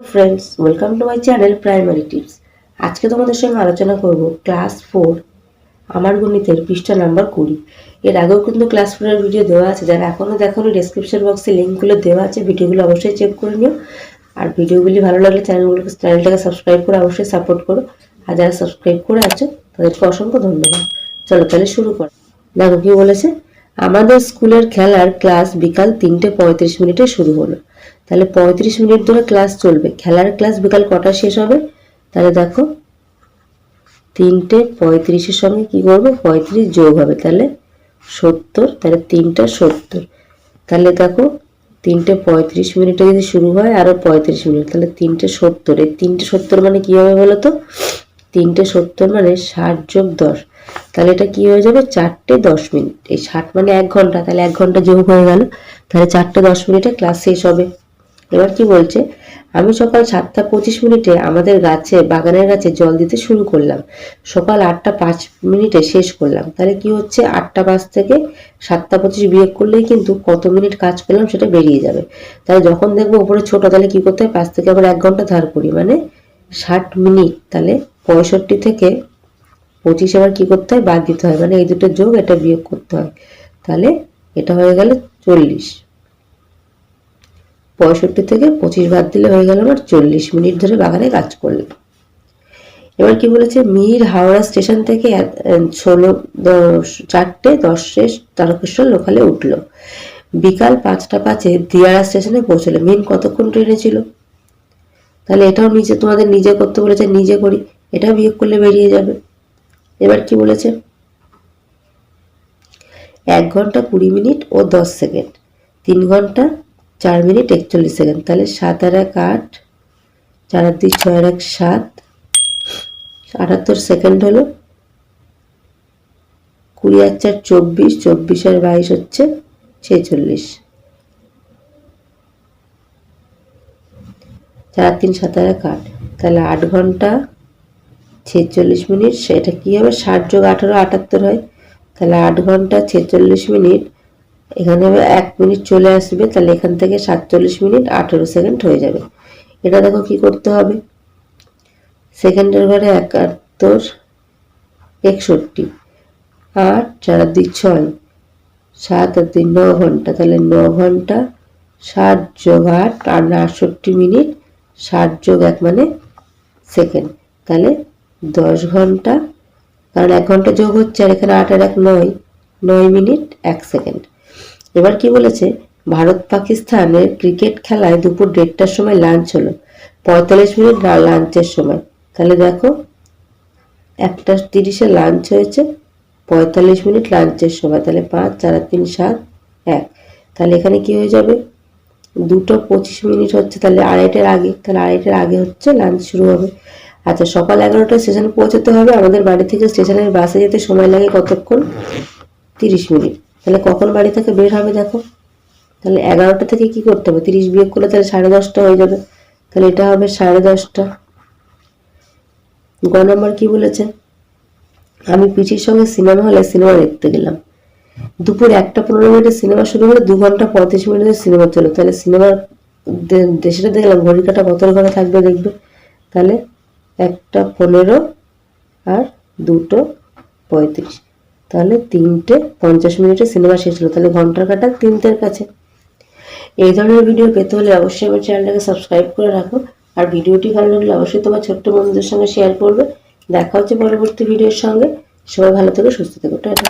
Friends welcome to my channel primary tips আজকে তোমাদের সঙ্গে আলোচনা করব ক্লাস ফোর আমার গণিতের পৃষ্ঠা নাম্বার কুড়ি। এর আগেও কিন্তু ক্লাস ফোরের ভিডিও দেওয়া আছে, যারা এখনও দেখোনি ডেসক্রিপশন বক্সে লিঙ্কগুলো দেওয়া আছে ভিডিওগুলো অবশ্যই চেক করে নিও। আর ভিডিওগুলি ভালো লাগলে চ্যানেলগুলোকে চ্যানেলটাকে সাবস্ক্রাইব করে অবশ্যই সাপোর্ট করো। আর যারা সাবস্ক্রাইব করে আছো, তাদেরকে অসংখ্য ধন্যবাদ। চলো তাহলে শুরু কর। দেখো কি বলেছে, আমাদের স্কুলের খেলার ক্লাস বিকাল তিনটে পঁয়ত্রিশ মিনিটে শুরু হলো। তাহলে পঁয়ত্রিশ মিনিট ধরে ক্লাস চলবে। খেলার ক্লাস বিকাল কটা শেষ হবে? তাহলে দেখো, তিনটে পঁয়ত্রিশের সঙ্গে কি করব? পঁয়ত্রিশ যোগ হবে, তাহলে সত্তর, তাহলে তিনটা সত্তর। তাহলে দেখো, তিনটে পঁয়ত্রিশ মিনিটে যদি শুরু হয় আরও পঁয়ত্রিশ মিনিট, তাহলে তিনটে সত্তর। এই তিনটে সত্তর মানে কী হবে বলো তো? তিনটে সত্তর মানে ষাট যোগ দশ। তাহলে এটা কি হয়ে যাবে? চারটে দশ মিনিট। এই ষাট মানে এক ঘণ্টা, তাহলে এক ঘণ্টা যোগ হয়ে গেল। তাহলে চারটে দশ মিনিটে ক্লাস শেষ হবে। এবার কি বলছে? আমি সকাল সাতটা পঁচিশ মিনিটে আমাদের গাছে, বাগানের গাছে জল দিতে শুরু করলাম। সকাল আটটা পাঁচ মিনিটে শেষ করলাম। তাহলে কি হচ্ছে? আটটা পাঁচ থেকে সাতটা পঁচিশ বিয়োগ করলেই কিন্তু কত মিনিট কাজ করলাম সেটা বেরিয়ে যাবে। তাহলে যখন দেখব উপরে ছোট, তাহলে কি করতে হয়? পাঁচ থেকে আবার এক ঘণ্টা ধার করি। মানে ষাট মিনিট, তাহলে পঁয়ষট্টি থেকে পঁচিশ আবার কি করতে হয়? বাদ দিতে হয়। মানে এই দুটো যোগ, এটা বিয়োগ করতে হয়। তাহলে এটা হয়ে গেল চল্লিশ। পঁয়ষট্টি থেকে পঁচিশ বাদ দিলে হয়ে গেল আমার চল্লিশ মিনিট ধরে বাগানে কাজ করলাম। এবার কি বলেছে? মির হাওড়া স্টেশন থেকে ষোলো চারটে দশে তারকেশ্বর লোকালে উঠল। বিকাল পাঁচটা পাঁচে দিয়ারা স্টেশনে পৌঁছলো। মিন কতক্ষণ ট্রেনে ছিল? তাহলে এটাও নিজে, তোমাদের নিজে করতে বলেছে, নিজে করি। এটাও বিয়োগ করলে বেরিয়ে যাবে। এবার কি বলেছে? এক ঘণ্টা কুড়ি মিনিট ও দশ সেকেন্ড। তিন ঘণ্টা চার মিনিট একচল্লিশ সেকেন্ড। তাহলে সাত আর এক আট, চার আর দুই ছয় এক সাত। আটাত্তর সেকেন্ড হলো। কুড়ি আর চার চব্বিশ চব্বিশ আর বাইশ হচ্ছে ছেচল্লিশ। চার তিন সাত আর এক আট। তাহলে আট ঘণ্টা ছেচল্লিশ মিনিট, সেটা কী হবে? ষাট যোগ আঠারো আটাত্তর হয়। তাহলে আট ঘণ্টা ছেচল্লিশ মিনিট এখানে এক মিনিট চলে আসবে, তাহলে এখান থেকে সাতচল্লিশ মিনিট আঠেরো সেকেন্ড হয়ে যাবে। এটা দেখো কি করতে হবে। সেকেন্ডের ঘরে একাত্তর, একষট্টি, আট, চার, দুই, ছয়, সাত আর দুই, ন ঘণ্টা, তাহলে ন ঘণ্টা, ষাট যোগ আট, আর আটষট্টি মিনিট, ষাট যোগ এক মানে সেকেন্ড। তাহলে দশ ঘণ্টা, কারণ এক ঘণ্টা যোগ হচ্ছে আর এখানে আট আর এক নয় নয় মিনিট, এক সেকেন্ড। এবার কি বলেছে? ভারত পাকিস্তানের ক্রিকেট খেলায় দুপুর দেড়টার সময় লাঞ্চ হলো। পঁয়তাল্লিশ মিনিট লাঞ্চের সময়? তাহলে দেখো, একটা তিরিশে লাঞ্চ হয়েছে, পঁয়তাল্লিশ মিনিট লাঞ্চের সময়। তাহলে পাঁচ, চার, তিন, সাত, এক। তাহলে এখানে কি হয়ে যাবে? দুটো পঁচিশ মিনিট হচ্ছে, তাহলে আড়াইটার আগে, তাহলে আড়াইটার আগে হচ্ছে লাঞ্চ শুরু হবে। আচ্ছা সকাল এগারোটায় স্টেশনে পৌঁছাতে হবে। আমাদের বাড়ি থেকে স্টেশনের বাসে যেতে সময় লাগে কতক্ষণ? তিরিশ মিনিট। তাহলে কখন বাড়ি থেকে বের হবে দেখো? তাহলে এগারোটা থেকে কি করতে হবে? তিরিশ বিয়োগ করলে তাহলে সাড়ে দশটা হয়ে যাবে। তাহলে এটা হবে সাড়ে দশটা। গ নম্বর কি বলেছে? আমি পিচির সঙ্গে সিনেমা হলে সিনেমা দেখতে গেলাম। দুপুর একটা পনেরো মিনিটে সিনেমা শুরু হলে দু ঘণ্টা পঁয়ত্রিশ মিনিটের সিনেমা চলো। তাহলে সিনেমার দেশটা দেখলাম ঘড়ি কাটা কত ঘরে থাকবে দেখবে। তাহলে একটা পনেরো আর দুটো পঁয়ত্রিশ। তাহলে তিনটে পঞ্চাশ মিনিটে সিনেমা শেষ হলো। তাহলে ঘণ্টার কাটা তিনটের কাছে। এই ধরনের ভিডিও পেতে হলে অবশ্যই আমার চ্যানেলটাকে সাবস্ক্রাইব করে রাখো। আর ভিডিওটি ভালো লাগলে অবশ্যই তোমার ছোট্ট বন্ধুদের সঙ্গে শেয়ার করবে। দেখা হচ্ছে পরবর্তী ভিডিওর সঙ্গে। সবাই ভালো থেকো, সুস্থ থেকো, টাটা।